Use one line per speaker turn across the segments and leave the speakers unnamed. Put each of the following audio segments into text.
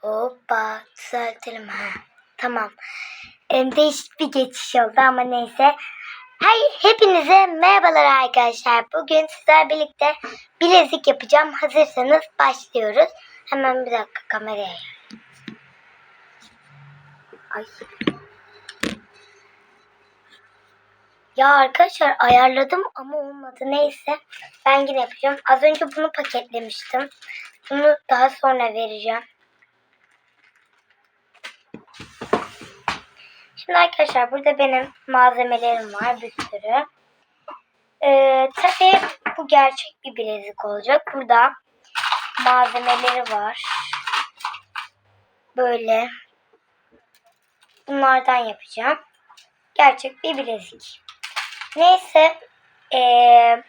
Hoppa düzeltelim ha. Tamam. Em, değişik bir geçiş oldu ama neyse. Hey, hepinize merhabalar arkadaşlar. Bugün sizlerle birlikte bilezik yapacağım. Hazırsanız başlıyoruz. Hemen bir dakika kameraya. Ay. Ya arkadaşlar ayarladım ama olmadı. Neyse ben yine yapacağım. Az önce bunu paketlemiştim. Bunu daha sonra vereceğim. Şimdi arkadaşlar burada benim malzemelerim var bir sürü. Ee, tabii bu gerçek bir bilezik olacak. Burada malzemeleri var. Böyle. Bunlardan yapacağım. Gerçek bir bilezik. Neyse. Ee,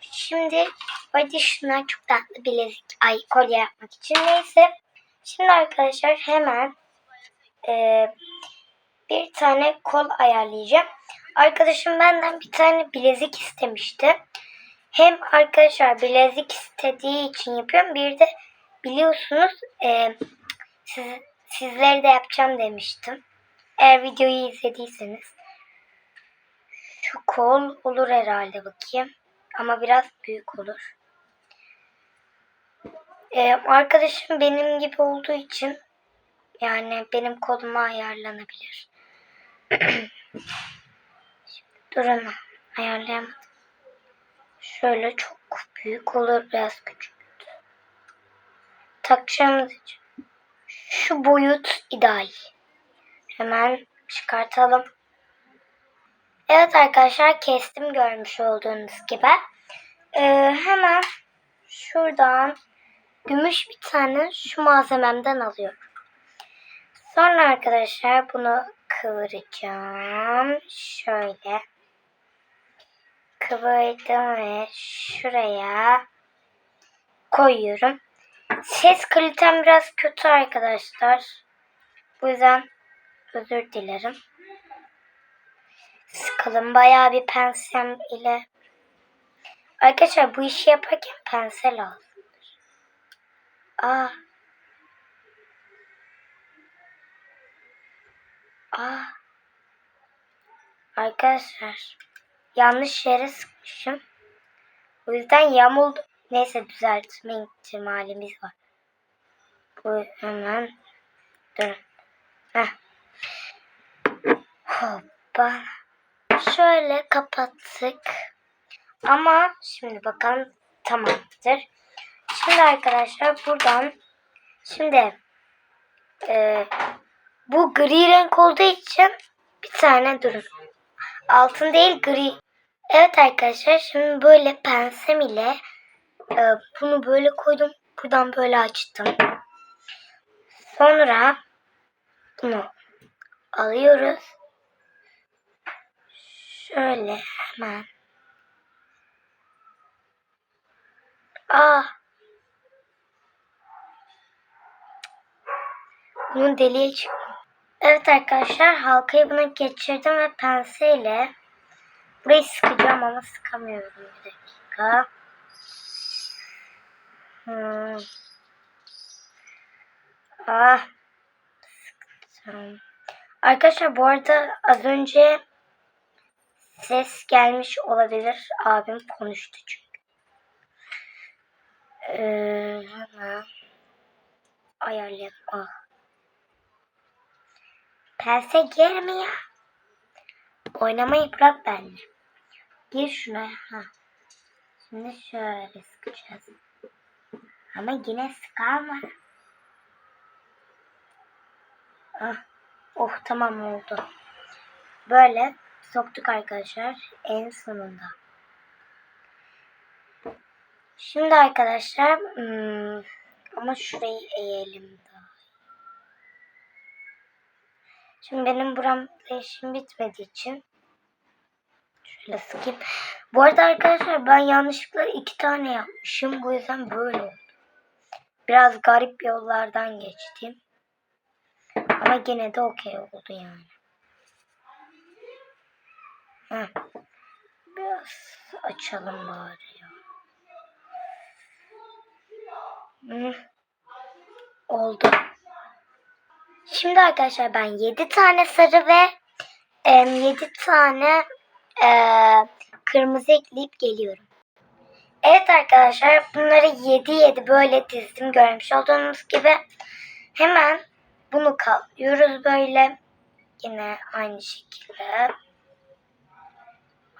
şimdi hadi şunlar çok tatlı bilezik. Ay kolye yapmak için. Neyse. Şimdi arkadaşlar hemen ee, bir tane kol ayarlayacağım. Arkadaşım benden bir tane bilezik istemişti. Hem arkadaşlar bilezik istediği için yapıyorum. Bir de biliyorsunuz e, siz, sizleri de yapacağım demiştim. Eğer videoyu izlediyseniz. Şu kol olur herhalde bakayım. Ama biraz büyük olur. E, arkadaşım benim gibi olduğu için yani benim koluma ayarlanabilir. Durun ayarlayamadım. Şöyle çok büyük olur biraz küçük. Takacağımız için. Şu boyut ideal. Hemen çıkartalım. Evet arkadaşlar kestim görmüş olduğunuz gibi. Ee, hemen şuradan gümüş bir tane şu malzememden alıyorum. Sonra arkadaşlar bunu kıvıracağım. Şöyle. Kıvırdım ve şuraya koyuyorum. Ses kalitem biraz kötü arkadaşlar. Bu yüzden özür dilerim. Sıkalım bayağı bir pensel ile. Arkadaşlar bu işi yaparken pensel lazımdır. Aa. Aa. Arkadaşlar yanlış yere sıkmışım. O yüzden yamuldu. Neyse düzeltme ihtimalimiz var. Bu hemen dur. Heh. Hoppa. Şöyle kapattık. Ama şimdi bakalım tamamdır. Şimdi arkadaşlar buradan şimdi e, bu gri renk olduğu için bir tane durun. Altın değil gri. Evet arkadaşlar şimdi böyle pensem ile e, bunu böyle koydum. Buradan böyle açtım. Sonra bunu alıyoruz. Şöyle hemen. Aa. Bunun deliğe çıktı. Evet arkadaşlar halkayı buna geçirdim ve penseyle burayı sıkacağım ama sıkamıyorum bir dakika. Hmm. Ah. Sıktım. Arkadaşlar bu arada az önce ses gelmiş olabilir. Abim konuştu çünkü. Ee, hemen ayarlayalım. Ah. Pense girmiyor. Oynamayı bırak benimle. Gir şuna. Ha. Şimdi şöyle sıkacağız. Ama yine sıkalma. Ah. Oh tamam oldu. Böyle soktuk arkadaşlar en sonunda. Şimdi arkadaşlar hmm, ama şurayı eğelim daha. Şimdi benim buramda işim bitmediği için şöyle sıkayım. Bu arada arkadaşlar ben yanlışlıkla iki tane yapmışım. Bu yüzden böyle oldu. Biraz garip yollardan geçtim. Ama yine de okey oldu yani. Heh. Biraz açalım bari ya. Hı. Oldu. Şimdi arkadaşlar ben 7 tane sarı ve 7 tane e, kırmızı ekleyip geliyorum. Evet arkadaşlar bunları 7 7 böyle dizdim görmüş olduğunuz gibi. Hemen bunu katlıyoruz böyle. Yine aynı şekilde.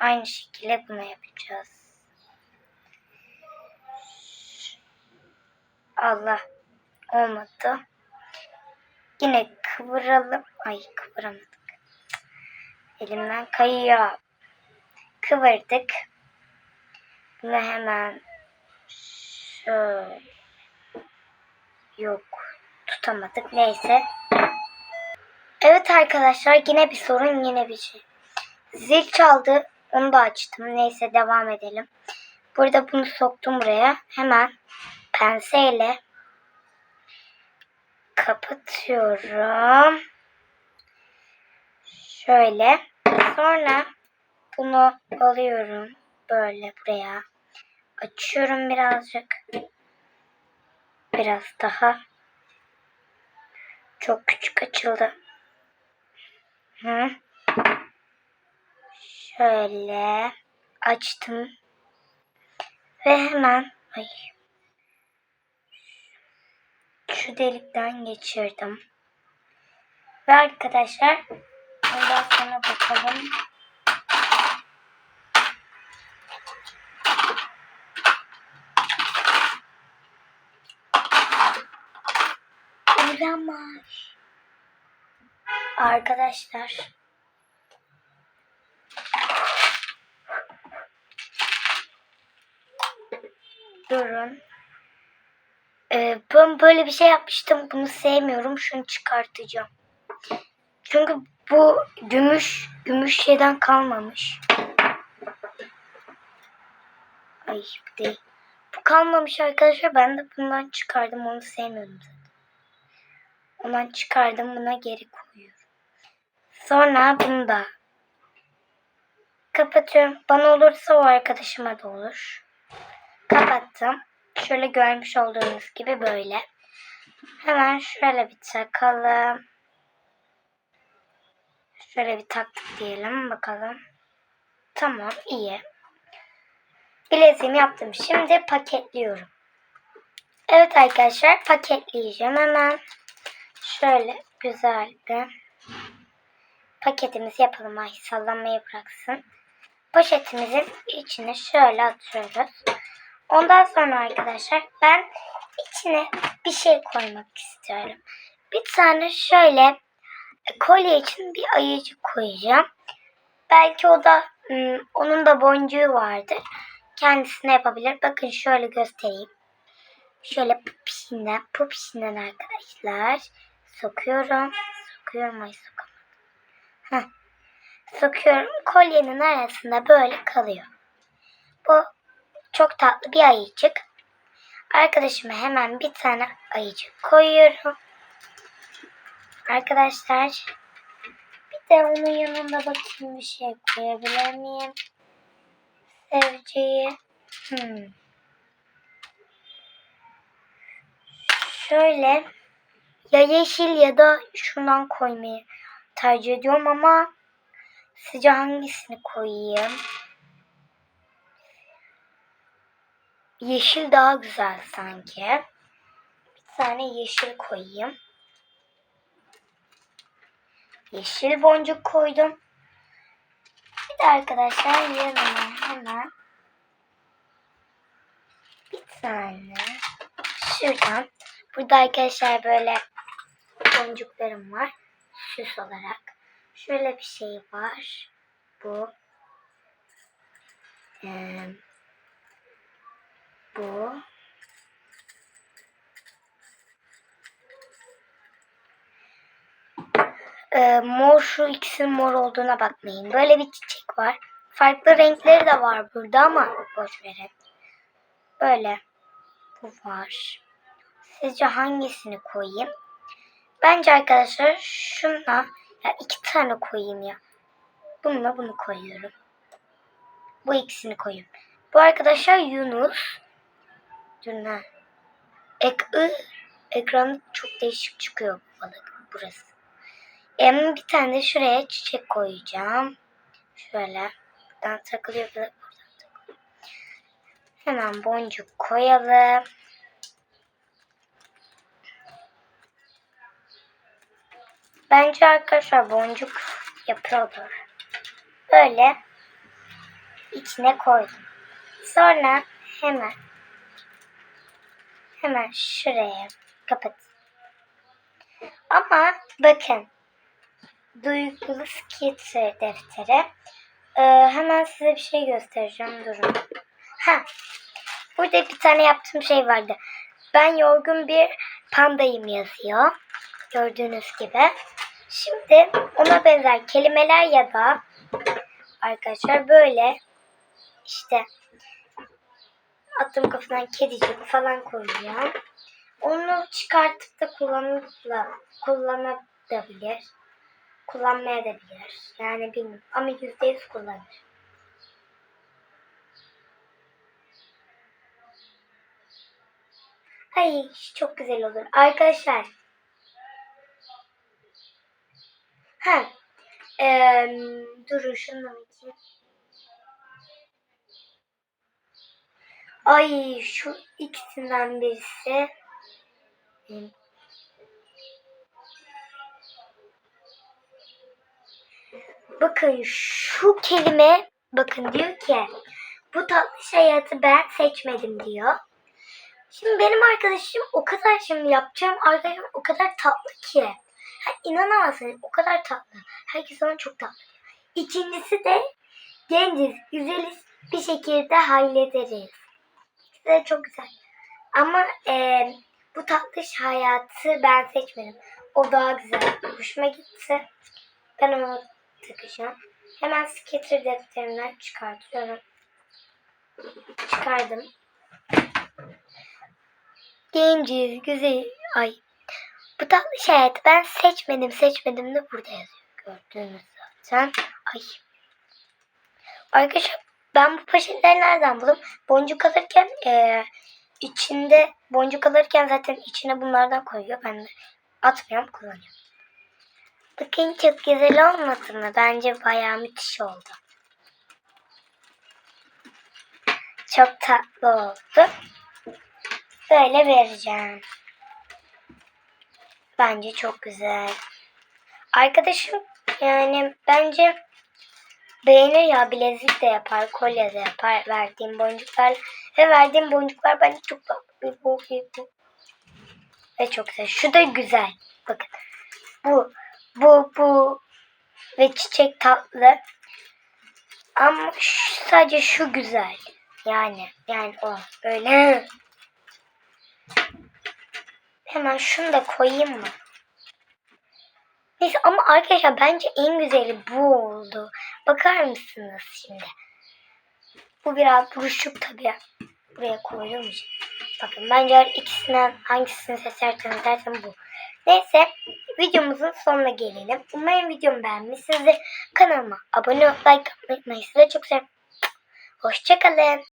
Aynı şekilde bunu yapacağız. Allah olmadı. Yine kıvıralım. Ay kıvıramadık. Elimden kayıyor. Kıvırdık. Bunu hemen şöyle yok tutamadık. Neyse. Evet arkadaşlar yine bir sorun yine bir şey. Zil çaldı. Onu da açtım. Neyse devam edelim. Burada bunu soktum buraya. Hemen penseyle kapatıyorum. Şöyle. Sonra bunu alıyorum. Böyle buraya. Açıyorum birazcık. Biraz daha. Çok küçük açıldı. Hı. Şöyle açtım. Ve hemen ay, şu delikten geçirdim. Ve arkadaşlar ondan sonra bakalım. Olamaz. Arkadaşlar Durun. Ee, ben böyle bir şey yapmıştım. Bunu sevmiyorum. Şunu çıkartacağım. Çünkü bu gümüş gümüş şeyden kalmamış. Ay bu değil. Bu kalmamış arkadaşlar. Ben de bundan çıkardım. Onu sevmiyorum zaten. Ondan çıkardım. Buna geri koyuyorum. Sonra bunu da kapatıyorum. Bana olursa o arkadaşıma da olur. Kapattım. Şöyle görmüş olduğunuz gibi böyle. Hemen şöyle bir takalım. Şöyle bir taktık diyelim bakalım. Tamam iyi. Bileziğimi yaptım. Şimdi paketliyorum. Evet arkadaşlar paketleyeceğim hemen. Şöyle güzel bir paketimizi yapalım. Ay sallanmayı bıraksın. Poşetimizin içine şöyle atıyoruz. Ondan sonra arkadaşlar ben içine bir şey koymak istiyorum. Bir tane şöyle kolye için bir ayıcık koyacağım. Belki o da hmm, onun da boncuğu vardır. Kendisine yapabilir. Bakın şöyle göstereyim. Şöyle pupişinden, pupişinden arkadaşlar sokuyorum. Sokuyorum ay sokamadım. Sokuyorum. Kolyenin arasında böyle kalıyor. Bu çok tatlı bir ayıcık. Arkadaşıma hemen bir tane ayıcık koyuyorum. Arkadaşlar bir de onun yanında bakayım bir şey koyabilir miyim? Seveceği. Hmm. Şöyle ya yeşil ya da şundan koymayı tercih ediyorum ama sizce hangisini koyayım? Yeşil daha güzel sanki. Bir tane yeşil koyayım. Yeşil boncuk koydum. Bir de arkadaşlar yanına hemen bir tane şuradan burada arkadaşlar böyle boncuklarım var süs olarak. Şöyle bir şey var. Bu ee, bu. Ee, mor şu ikisinin mor olduğuna bakmayın. Böyle bir çiçek var. Farklı renkleri de var burada ama boş verin. Böyle. Bu var. Sizce hangisini koyayım? Bence arkadaşlar şuna ya iki tane koyayım ya. Bununla bunu koyuyorum. Bu ikisini koyayım. Bu arkadaşlar Yunus. Ne? Ek ı ekranı çok değişik çıkıyor balık burası. Em bir tane de şuraya çiçek koyacağım. Şöyle. Buradan takılıyor. Buradan takılıyor. Hemen boncuk koyalım. Bence arkadaşlar boncuk yapıyordur. Böyle içine koydum. Sonra hemen hemen şuraya kapat. Ama bakın duygulu skitcher defteri. Ee, hemen size bir şey göstereceğim. Durun. Ha. Burada bir tane yaptığım şey vardı. Ben yorgun bir pandayım yazıyor. Gördüğünüz gibi. Şimdi ona benzer kelimeler ya da arkadaşlar böyle işte attım kafadan kedicik falan koyacağım. Onu çıkartıp da kullanıpla kullanabilir. Kullanmaya da bilir. Yani bilmiyorum ama yüzde yüz kullanır. Ay çok güzel olur. Arkadaşlar. Ha. Ee, durun şunu bakayım. Ay şu ikisinden birisi. Bakın şu kelime bakın diyor ki bu tatlış hayatı ben seçmedim diyor. Şimdi benim arkadaşım o kadar şimdi yapacağım arkadaşım o kadar tatlı ki. Ha, inanamazsınız o kadar tatlı. Herkes ona çok tatlı. İkincisi de genciz, güzeliz bir şekilde hallederiz. De çok güzel. Ama e, bu tatlış hayatı ben seçmedim. O daha güzel. Hoşuma gitti. Ben onu takacağım. Hemen skater defterinden çıkartıyorum. Çıkardım. Genciz, güzel. Ay. Bu tatlı şey ben seçmedim seçmedim de burada yazıyor. Gördüğünüz zaten. Ay. Arkadaşlar ben bu poşetleri nereden buldum? Boncuk alırken eee içinde boncuk alırken zaten içine bunlardan koyuyor. Ben de atmıyorum kullanıyorum. Bakın çok güzel olmadı mı? Bence bayağı müthiş oldu. Çok tatlı oldu. Böyle vereceğim. Bence çok güzel. Arkadaşım yani bence beğenir ya bilezik de yapar, kolye de yapar verdiğim boncuklar. Ve verdiğim boncuklar bence çok tatlı. Ve çok güzel. Şu da güzel. Bakın. Bu, bu, bu ve çiçek tatlı. Ama şu, sadece şu güzel. Yani, yani o öyle. Hemen şunu da koyayım mı? Neyse ama arkadaşlar bence en güzeli bu oldu. Bakar mısınız şimdi? Bu biraz buruşuk tabii. Buraya için. Bakın bence ikisinden hangisini seçerseniz dersen bu. Neyse videomuzun sonuna gelelim. Umarım videomu beğenmişsinizdir. Kanalıma abone olup like atmayı unutmayın. Size çok seviyorum. Hoşçakalın.